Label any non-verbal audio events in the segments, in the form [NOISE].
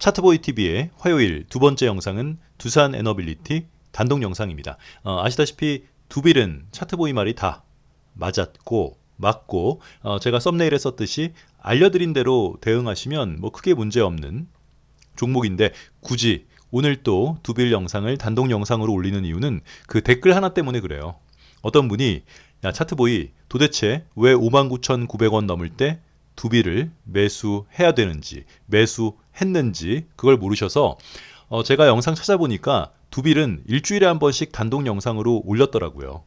차트보이 TV의 화요일 두 번째 영상은 두산 에너빌리티 단독 영상입니다. 어, 아시다시피 두빌은 차트보이 말이 다 맞았고 맞고 어, 제가 썸네일에 썼듯이 알려드린 대로 대응하시면 뭐 크게 문제 없는 종목인데 굳이 오늘 또 두빌 영상을 단독 영상으로 올리는 이유는 그 댓글 하나 때문에 그래요. 어떤 분이 야 차트보이 도대체 왜 59,900원 넘을 때 두비를 매수해야 되는지 매수했는지 그걸 모르셔서 어, 제가 영상 찾아보니까 두빌은 일주일에 한 번씩 단독 영상으로 올렸더라고요.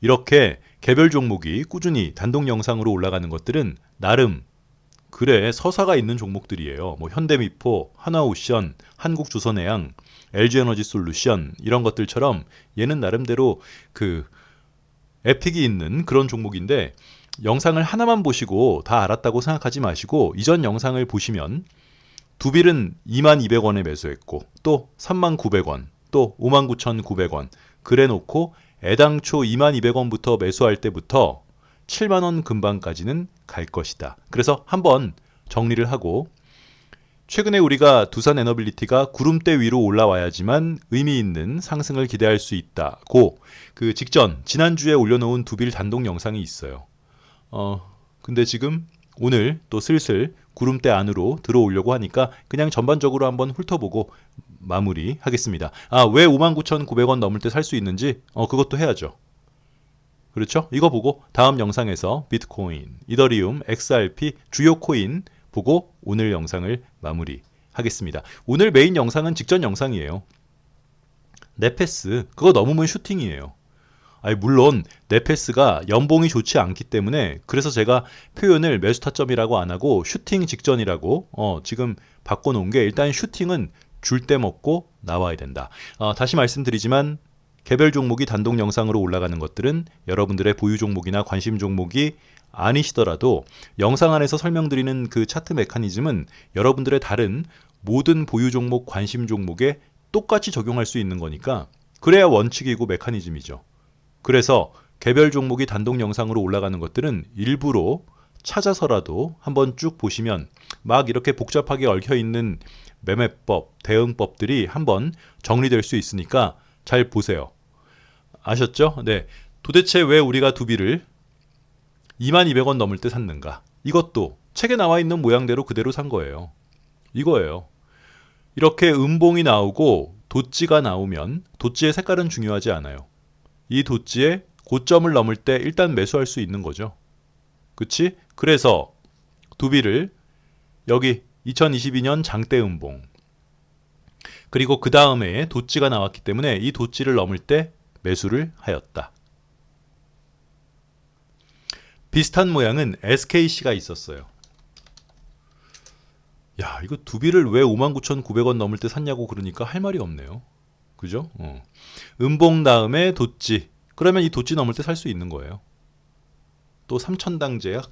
이렇게 개별 종목이 꾸준히 단독 영상으로 올라가는 것들은 나름 그래 서사가 있는 종목들이에요. 뭐 현대미포, 하나오션, 한국조선해양, LG에너지솔루션 이런 것들처럼 얘는 나름대로 그 에픽이 있는 그런 종목인데 영상을 하나만 보시고 다 알았다고 생각하지 마시고 이전 영상을 보시면 두빌은 22,200원에 매수했고 또 39,900원 또 59,900원 그래 놓고 애당초 22,200원부터 매수할 때부터 7만원 근방까지는 갈 것이다. 그래서 한번 정리를 하고 최근에 우리가 두산 에너빌리티가 구름대 위로 올라와야지만 의미 있는 상승을 기대할 수 있다고 그 직전 지난주에 올려놓은 두빌 단독 영상이 있어요. 어 근데 지금 오늘 또 슬슬 구름대 안으로 들어오려고 하니까 그냥 전반적으로 한번 훑어보고 마무리 하겠습니다. 아, 왜 59,900원 넘을 때 살 수 있는지 어 그것도 해야죠. 그렇죠? 이거 보고 다음 영상에서 비트코인, 이더리움, XRP 주요 코인 보고 오늘 영상을 마무리 하겠습니다. 오늘 메인 영상은 직전 영상이에요. 네페스 그거 넘으면 슈팅이에요. 아니 물론 네페스가 연봉이 좋지 않기 때문에 그래서 제가 표현을 매수 타점이라고 안 하고 슈팅 직전이라고 어, 지금 바꿔놓은 게 일단 슈팅은 줄 때 먹고 나와야 된다. 어, 다시 말씀드리지만 개별 종목이 단독 영상으로 올라가는 것들은 여러분들의 보유 종목이나 관심 종목이 아니시더라도 영상 안에서 설명드리는 그 차트 메커니즘은 여러분들의 다른 모든 보유 종목, 관심 종목에 똑같이 적용할 수 있는 거니까 그래야 원칙이고 메커니즘이죠. 그래서 개별 종목이 단독 영상으로 올라가는 것들은 일부러 찾아서라도 한번 쭉 보시면 막 이렇게 복잡하게 얽혀 있는 매매법, 대응법들이 한번 정리될 수 있으니까 잘 보세요. 아셨죠? 네. 도대체 왜 우리가 두비를 2200원 넘을 때 샀는가? 이것도 책에 나와 있는 모양대로 그대로 산 거예요. 이거예요. 이렇게 음봉이 나오고 도찌가 나오면 도찌의 색깔은 중요하지 않아요. 이 도찌의 고점을 넘을 때 일단 매수할 수 있는 거죠. 그치? 그래서 두비를 여기 2022년 장대 음봉 그리고 그 다음에 도찌가 나왔기 때문에 이 도찌를 넘을 때 매수를 하였다. 비슷한 모양은 SKC가 있었어요. 야, 이거 두비를 왜 59,900원 넘을 때 샀냐고 그러니까 할 말이 없네요. 그죠? 어. 음봉 다음에 도찌. 그러면 이 도찌 넘을 때 살 수 있는 거예요. 또 삼천당 제약.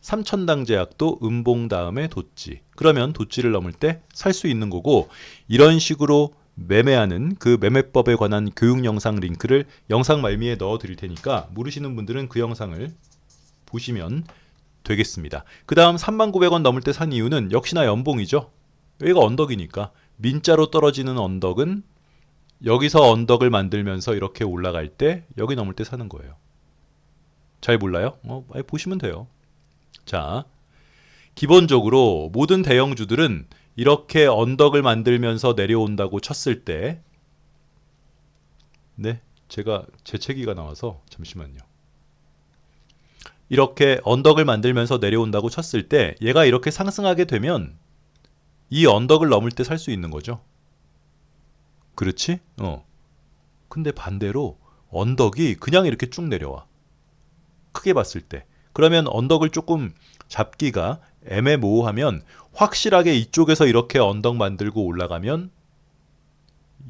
삼천당 제약도 음봉 다음에 도찌. 그러면 도찌를 넘을 때 살 수 있는 거고 이런 식으로 매매하는 그 매매법에 관한 교육 영상 링크를 영상 말미에 넣어 드릴 테니까 모르시는 분들은 그 영상을 보시면 되겠습니다. 그 다음 39,000원 넘을 때 산 이유는 역시나 연봉이죠. 여기가 언덕이니까 민자로 떨어지는 언덕은 여기서 언덕을 만들면서 이렇게 올라갈 때 여기 넘을 때 사는 거예요. 잘 몰라요? 어, 보시면 돼요. 자, 기본적으로 모든 대형주들은 이렇게 언덕을 만들면서 내려온다고 쳤을 때, 네, 제가 재채기가 나와서 잠시만요. 이렇게 언덕을 만들면서 내려온다고 쳤을 때, 얘가 이렇게 상승하게 되면 이 언덕을 넘을 때 살 수 있는 거죠. 그렇지? 어. 근데 반대로 언덕이 그냥 이렇게 쭉 내려와. 크게 봤을 때. 그러면 언덕을 조금 잡기가 애매모호하면 확실하게 이쪽에서 이렇게 언덕 만들고 올라가면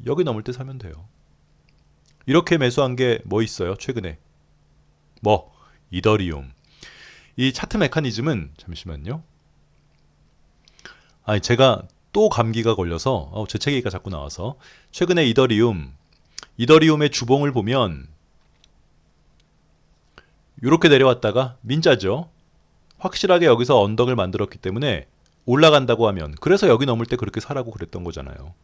여기 넘을 때 사면 돼요. 이렇게 매수한 게 뭐 있어요? 최근에. 뭐 이더리움. 이 차트 메커니즘은 잠시만요. 아니 제가 또 감기가 걸려서 어, 재채기가 자꾸 나와서 최근에 이더리움 이더리움의 주봉을 보면 이렇게 내려왔다가 민자죠. 확실하게 여기서 언덕을 만들었기 때문에 올라간다고 하면 그래서 여기 넘을 때 그렇게 사라고 그랬던 거잖아요.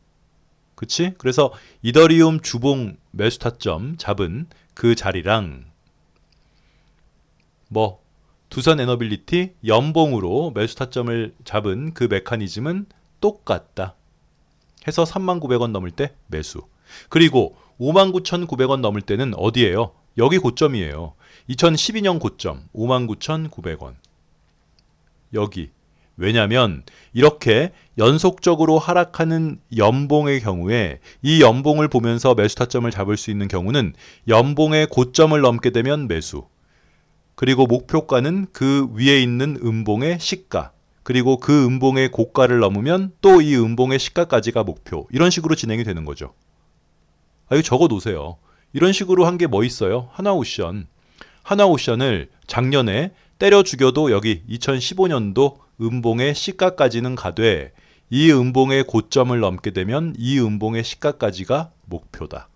그치? 그래서 이더리움 주봉 매수 타점 잡은 그 자리랑 뭐 두산 에너빌리티 연봉으로 매수 타점을 잡은 그 메커니즘은 똑같다. 해서 39,900원 넘을 때 매수. 그리고 59,900원 넘을 때는 어디예요? 여기 고점이에요. 2012년 고점 59,900원. 여기. 왜냐면 이렇게 연속적으로 하락하는 연봉의 경우에 이 연봉을 보면서 매수 타점을 잡을 수 있는 경우는 연봉의 고점을 넘게 되면 매수. 그리고 목표가는 그 위에 있는 음봉의 시가. 그리고 그 음봉의 고가를 넘으면 또 이 음봉의 시가까지가 목표. 이런 식으로 진행이 되는 거죠. 아, 이거 적어 놓으세요. 이런 식으로 한 게 뭐 있어요? 하나오션. 하나오션을 작년에 때려 죽여도 여기 2015년도 음봉의 시가까지는 가되 이 음봉의 고점을 넘게 되면 이 음봉의 시가까지가 목표다.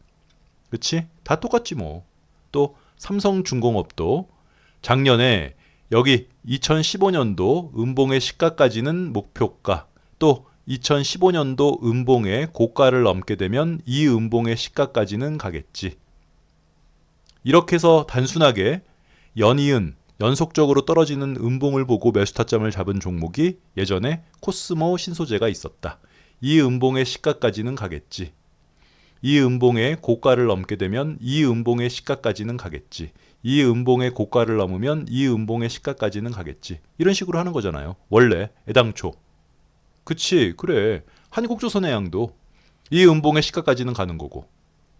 그치? 다 똑같지 뭐. 또 삼성중공업도 작년에 여기 2015년도 음봉의 시가까지는 목표가 또 2015년도 음봉의 고가를 넘게 되면 이 음봉의 시가까지는 가겠지. 이렇게 해서 단순하게 연이은 연속적으로 떨어지는 음봉을 보고 매수 타점을 잡은 종목이 예전에 코스모 신소재가 있었다. 이 음봉의 시가까지는 가겠지. 이 음봉의 고가를 넘게 되면 이 음봉의 시가까지는 가겠지. 이 음봉의 고가를 넘으면 이 음봉의 시가까지는 가겠지. 이런 식으로 하는 거잖아요. 원래 애당초. 그치 그래. 한국조선해양도 이 음봉의 시가까지는 가는 거고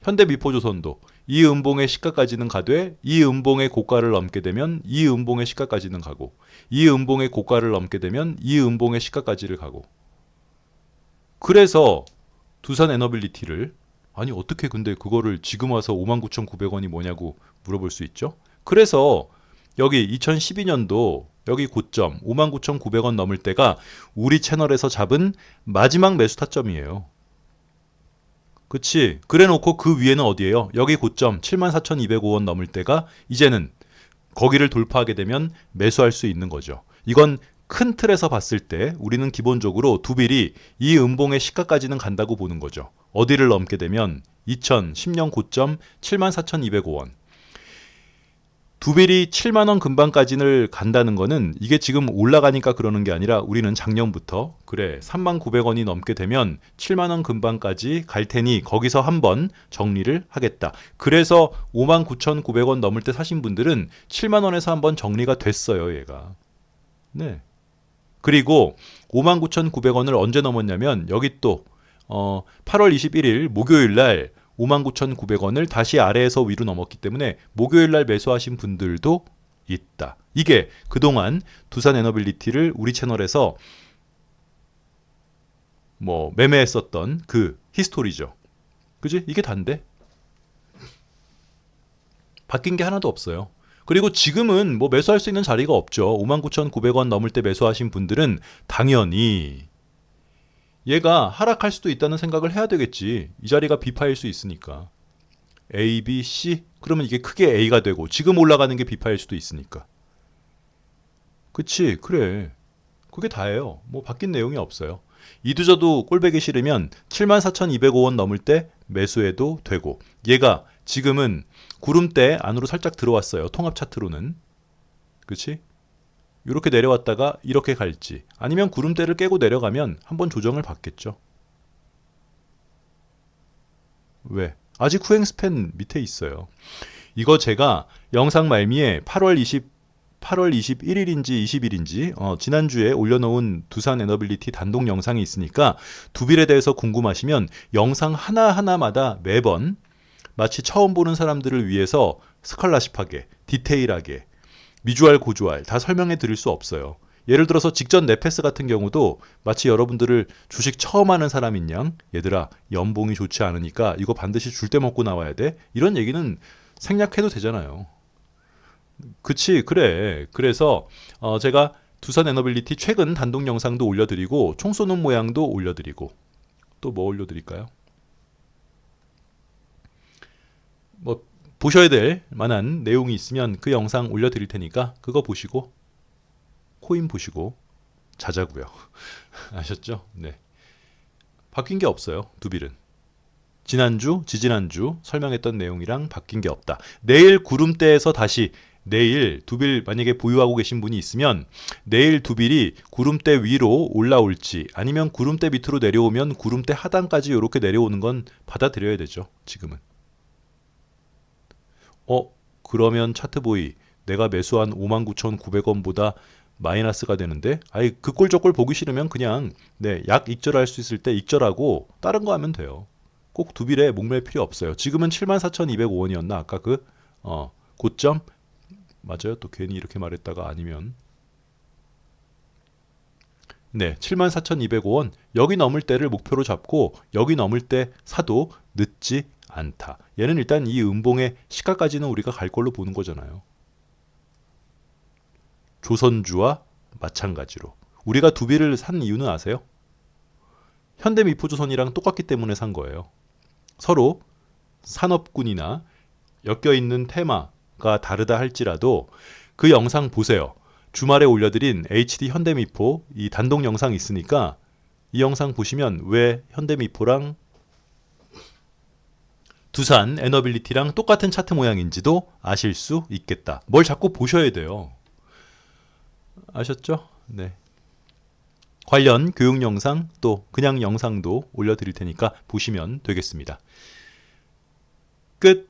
현대 미포조선도 이 음봉의 시가까지는 가되 이 음봉의 고가를 넘게 되면 이 음봉의 시가까지는 가고 이 음봉의 고가를 넘게 되면 이 음봉의 시가까지를 가고 그래서 두산 에너빌리티를 아니 어떻게 근데 그거를 지금 와서 59,900원이 뭐냐고 물어볼 수 있죠. 그래서 여기 2012년도 여기 고점 59,900원 넘을 때가 우리 채널에서 잡은 마지막 매수 타점이에요. 그치? 그래 놓고 그 위에는 어디예요? 여기 고점 74,205원 넘을 때가 이제는 거기를 돌파하게 되면 매수할 수 있는 거죠. 이건 큰 틀에서 봤을 때 우리는 기본적으로 두 빌이 이 음봉의 시가까지는 간다고 보는 거죠. 어디를 넘게 되면 2010년 고점 74,205원. 두빌이 7만 원 근방까지는 간다는 거는 이게 지금 올라가니까 그러는 게 아니라 우리는 작년부터 그래 3만 900원이 넘게 되면 7만 원 근방까지 갈 테니 거기서 한번 정리를 하겠다. 그래서 5만 9,900원 넘을 때 사신 분들은 7만 원에서 한번 정리가 됐어요, 얘가. 네. 그리고 5만 9,900원을 언제 넘었냐면 여기 또 어, 8월 21일 목요일 날 59,900원을 다시 아래에서 위로 넘었기 때문에 목요일 날 매수하신 분들도 있다. 이게 그동안 두산 에너빌리티를 우리 채널에서 뭐 매매했었던 그 히스토리죠. 그지? 이게 단데. 바뀐 게 하나도 없어요. 그리고 지금은 뭐 매수할 수 있는 자리가 없죠. 59,900원 넘을 때 매수하신 분들은 당연히 얘가 하락할 수도 있다는 생각을 해야 되겠지. 이 자리가 B파일 수 있으니까. A, B, C 그러면 이게 크게 A가 되고 지금 올라가는 게 B파일 수도 있으니까. 그치 그래. 그게 다예요. 뭐 바뀐 내용이 없어요. 이두저도 꼴배기 싫으면 74,205원 넘을 때 매수해도 되고 얘가 지금은 구름대 안으로 살짝 들어왔어요. 통합 차트로는. 그치? 이렇게 내려왔다가 이렇게 갈지 아니면 구름대를 깨고 내려가면 한번 조정을 받겠죠. 왜? 아직 후행 스팬 밑에 있어요. 이거 제가 영상 말미에 8월 20 8월 21일인지 20일인지 어, 지난주에 올려놓은 두산 에너빌리티 단독 영상이 있으니까 두 빌에 대해서 궁금하시면 영상 하나하나마다 매번 마치 처음 보는 사람들을 위해서 스칼라십하게 디테일하게 미주알 고주알 다 설명해 드릴 수 없어요. 예를 들어서 직전 네페스 같은 경우도 마치 여러분들을 주식 처음 하는 사람인 양 얘들아 연봉이 좋지 않으니까 이거 반드시 줄 때 먹고 나와야 돼 이런 얘기는 생략해도 되잖아요. 그치 그래 그래서 어 제가 두산 에너빌리티 최근 단독 영상도 올려드리고 총 쏘는 모양도 올려드리고 또 뭐 올려드릴까요? 뭐 보셔야 될 만한 내용이 있으면 그 영상 올려드릴 테니까 그거 보시고 코인 보시고 자자고요. [LAUGHS] 아셨죠? 네. 바뀐 게 없어요. 두빌은. 지난주, 지지난주 설명했던 내용이랑 바뀐 게 없다. 내일 구름대에서 다시 내일 두빌 만약에 보유하고 계신 분이 있으면 내일 두빌이 구름대 위로 올라올지 아니면 구름대 밑으로 내려오면 구름대 하단까지 이렇게 내려오는 건 받아들여야 되죠. 지금은. 어 그러면 차트보이 내가 매수한 59,900원보다 마이너스가 되는데 아이 그 꼴 저 꼴 보기 싫으면 그냥 네약 익절할 수 있을 때 익절하고 다른 거 하면 돼요. 꼭 두빌에 목맬 필요 없어요. 지금은 74,205원이었나 아까 그 어, 고점 맞아요. 또 괜히 이렇게 말했다가 아니면 네, 74,205원 여기 넘을 때를 목표로 잡고 여기 넘을 때 사도 늦지 않다. 얘는 일단 이 음봉의 시가까지는 우리가 갈 걸로 보는 거잖아요. 조선주와 마찬가지로 우리가 두비를 산 이유는 아세요? 현대 미포조선이랑 똑같기 때문에 산 거예요. 서로 산업군이나 엮여 있는 테마가 다르다 할지라도 그 영상 보세요. 주말에 올려드린 HD 현대미포 이 단독 영상 있으니까 이 영상 보시면 왜 현대미포랑 두산 에너빌리티랑 똑같은 차트 모양인지도 아실 수 있겠다. 뭘 자꾸 보셔야 돼요. 아셨죠? 네. 관련 교육 영상 또 그냥 영상도 올려드릴 테니까 보시면 되겠습니다. 끝.